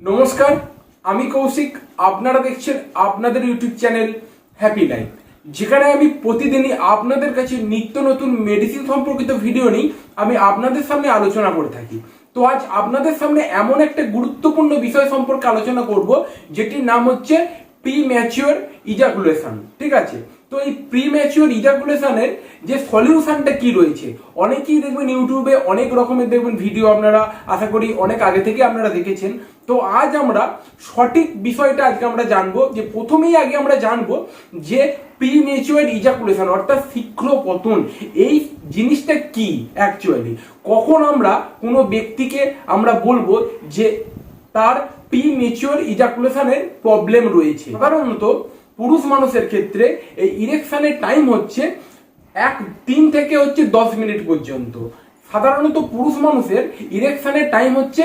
নমস্কার, আমি কৌশিক। আপনারা দেখছেন আপনাদের ইউটিউব চ্যানেল হ্যাপি লাইফ। যেখানে আমি প্রতিদিনই আপনাদের কাছে নিত্য নতুন মেডিসিন সম্পর্কিত ভিডিও নিই আমি আপনাদের সামনে আলোচনা করে থাকি। তো আজ আপনাদের সামনে এমন একটা গুরুত্বপূর্ণ বিষয় সম্পর্কে আলোচনা করব, যেটির নাম হচ্ছে প্রি ম্যাচিওর ইজাকুলেশন ঠিক আছে? তো এই প্রি ম্যাচিওর ইজাকুলেশনের যে সলিউশনটা কি রয়েছে? অনেকেই দেখবেন ইউটিউবে অনেক রকমের দেখবেন ভিডিও আপনারা, আশা করি অনেক আগে থেকে আপনারা দেখেছেন। তো আজ আমরা সঠিক বিষয়টা আজকে আমরা জানব, যে প্রথমেই আগে আমরা জানব যে প্রি ম্যাচিওর ইজাকুলেশন অর্থাৎ শীঘ্র পতন এই জিনিসটা কি অ্যাকচুয়ালি কখন আমরা কোনো ব্যক্তিকে আমরা বলব যে তার প্রি মেচিওর ইজাকুলেশনের প্রবলেম রয়েছে? সাধারণত পুরুষ মানুষের ক্ষেত্রে এই ইরেকশনের টাইম হচ্ছে এক, তিন থেকে হচ্ছে দশ মিনিট পর্যন্ত। সাধারণত পুরুষ মানুষের ইরেকশনের টাইম হচ্ছে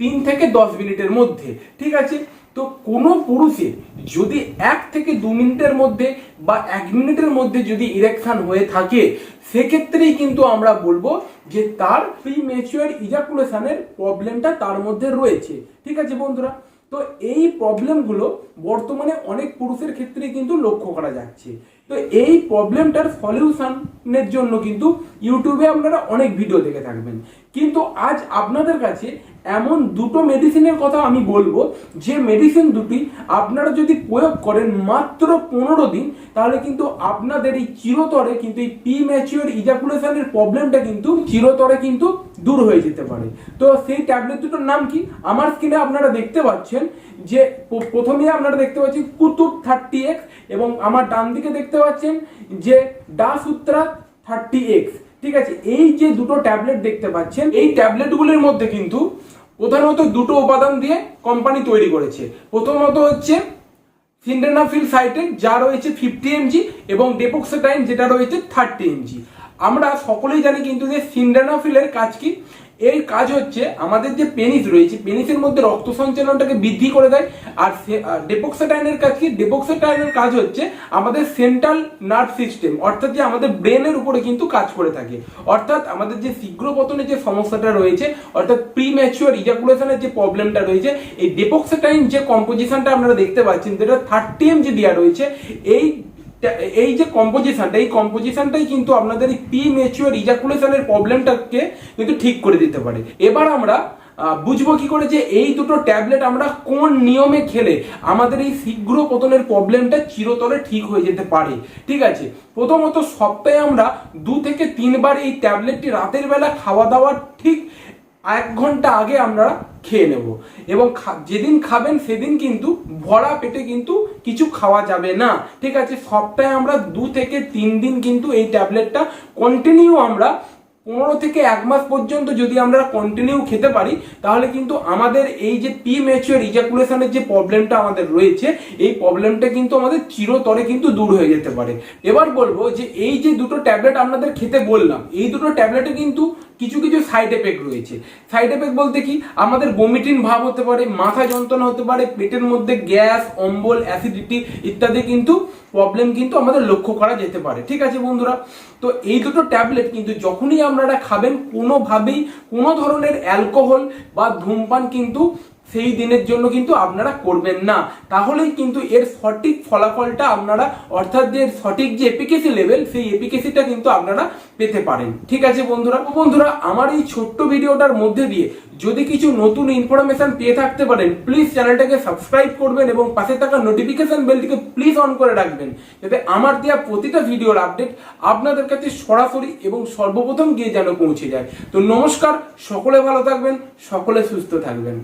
তিন থেকে দশ মিনিটের মধ্যে, ঠিক আছে? তো কোনো পুরুষের যদি এক থেকে দু মিনিটের মধ্যে বা এক মিনিটের মধ্যে যদি ইরেকশন হয়ে থাকে, সেক্ষেত্রেই কিন্তু আমরা বলব যে তার প্রি ম্যাচিওর ইজাকুলেশনের প্রবলেমটা তার মধ্যে রয়েছে। ঠিক আছে বন্ধুরা? তো এই প্রবলেমগুলো বর্তমানে অনেক পুরুষের ক্ষেত্রেই কিন্তু লক্ষ্য করা যাচ্ছে। তো এই প্রবলেমটার সলিউশনের জন্য কিন্তু ইউটিউবে আপনারা অনেক ভিডিও দেখে থাকবেন। কিন্তু আজ আপনাদের কাছে এমন দুটো মেডিসিনের কথা আমি বলব, যে মেডিসিন দুটি আপনারা যদি প্রয়োগ করেন মাত্র পনেরো দিন, তাহলে কিন্তু আপনাদের এই চিরতরে কিন্তু এই প্রি ম্যাচিওর ইজাকুলেশনের প্রবলেমটা কিন্তু চিরতরে কিন্তু দূর হয়ে যেতে পারে। তো সেই ট্যাবলেট দুটোর নাম কি? আমার স্ক্রিনে আপনারা দেখতে পাচ্ছেন যে প- প্রথমেই আপনারা দেখতে পাচ্ছেন কুতুব থার্টি এক্স এবং আমার ডান দিকে দেখতে পাচ্ছেন যে ডাসুত্রা থার্টি এক্স ঠিক আছে? এই যে দুটো ট্যাবলেট দেখতে পাচ্ছেন, এই ট্যাবলেটগুলির মধ্যে কিন্তু প্রধানত দুটো উপাদান দিয়ে কোম্পানি তৈরি করেছে। প্রথমত হচ্ছে সিন্ডেনাফিল সাইটে যা রয়েছে ফিফটি এমজি এবং ডেপোক্সেটাইন যেটা রয়েছে থার্টি এমজি আমরা সকলেই জানি কিন্তু যে সিন্ডেনাফিলের কাজ কি? এর কাজ হচ্ছে আমাদের যে পেনিস রয়েছে পেনিসের মধ্যে রক্ত সঞ্চালনটাকে বৃদ্ধি করে দেয়, আর ডেপোক্সেটাইনের কাজ কি? ডেপোক্সেটাইনের কাজ হচ্ছে আমাদের সেন্ট্রাল নার্ভ সিস্টেম অর্থাৎ যে আমাদের ব্রেনের উপরে কিন্তু কাজ করে থাকে। অর্থাৎ আমাদের যে শীঘ্র পতনের যে সমস্যাটা রয়েছে, অর্থাৎ প্রি ম্যাচিওর ইজাকুলেশনের যে প্রবলেমটা রয়েছে, এই ডেপোক্সেটাইন যে কম্পোজিশনটা আপনারা দেখতে পাচ্ছেন, যেটা থার্টি এম যে দেওয়া রয়েছে, এই এই যে কম্পোজিশনটা এই কম্পোজিশনটাই কিন্তু আপনাদের এই প্রি ম্যাচিওর ইজাকুলেশনের প্রবলেমটাকে কিন্তু ঠিক করে দিতে পারে। এবার আমরা বুঝব কি করে যে এই দুটো ট্যাবলেট আমরা কোন নিয়মে খেলে আমাদের এই শীঘ্র পতনের প্রবলেমটা চিরতরে ঠিক হয়ে যেতে পারে। ঠিক আছে? প্রথমত সপ্তাহে আমরা দু থেকে তিনবার এই ট্যাবলেটটি রাতের বেলা খাওয়া দাওয়ার ঠিক এক ঘণ্টা আগে আমরা খেয়ে নেব। এবং যেদিন খাবেন সেদিন কিন্তু ভরা পেটে কিন্তু কিছু খাওয়া যাবে না। ঠিক আছে, সপ্তাহে আমরা দু থেকে তিন দিন কিন্তু এই ট্যাবলেটটা কন্টিনিউ আমরা পনেরো থেকে এক মাস পর্যন্ত যদি আমরা কন্টিনিউ খেতে পারি, তাহলে কিন্তু আমাদের এই যে পি ম্যাচিওর ইজাকুলেশনের যে প্রবলেমটা আমাদের রয়েছে, এই প্রবলেমটা কিন্তু আমাদের চিরতরে কিন্তু দূর হয়ে যেতে পারে। এবার বলব যে এই যে দুটো ট্যাবলেট আপনাদের খেতে বললাম, এই দুটো ট্যাবলেটে কিন্তু কিছু কিছু সাইড এফেক্ট রয়েছে। সাইড এফেক্ট বলতে কি? আমাদের বমিটিন ভাব হতে পারে, মাথা যন্ত্রণা হতে পারে, পেটের মধ্যে গ্যাস অম্বল অ্যাসিডিটি ইত্যাদি কিন্তু প্রবলেম কিন্তু আমাদের লক্ষ্য করা যেতে পারে। ঠিক আছে বন্ধুরা? তো এই দুটো ট্যাবলেট কিন্তু যখনই আপনারা খাবেন, কোনোভাবেই কোনো ধরনের অ্যালকোহল বা ধূমপান কিন্তু সেই দিনের জন্য কিন্তু আপনারা করবেন না। তাহলেই কিন্তু এর সঠিক ফলাফলটা আপনারা, অর্থাৎ যে সঠিক যে এপিকেসি লেভেল সেই এপিকেসিটা কিন্তু আপনারা পেতে পারেন। ঠিক আছে বন্ধুরা? বন্ধুরা, আমার এই ছোট্ট ভিডিওটার মধ্যে দিয়ে যদি কিছু নতুন ইনফরমেশন পেয়ে থাকতে পারেন প্লিজ চ্যানেলটাকে সাবস্ক্রাইব করবেন এবং পাশে থাকা নোটিফিকেশন বেলটিকে প্লিজ অন করে রাখবেন। যাতে আমার দেওয়া প্রতিটা ভিডিওর আপডেট আপনাদের কাছে সরাসরি এবং সর্বপ্রথম গিয়ে যেন পৌঁছে যায়। তো নমস্কার, সকলে ভালো থাকবেন, সকলে সুস্থ থাকবেন।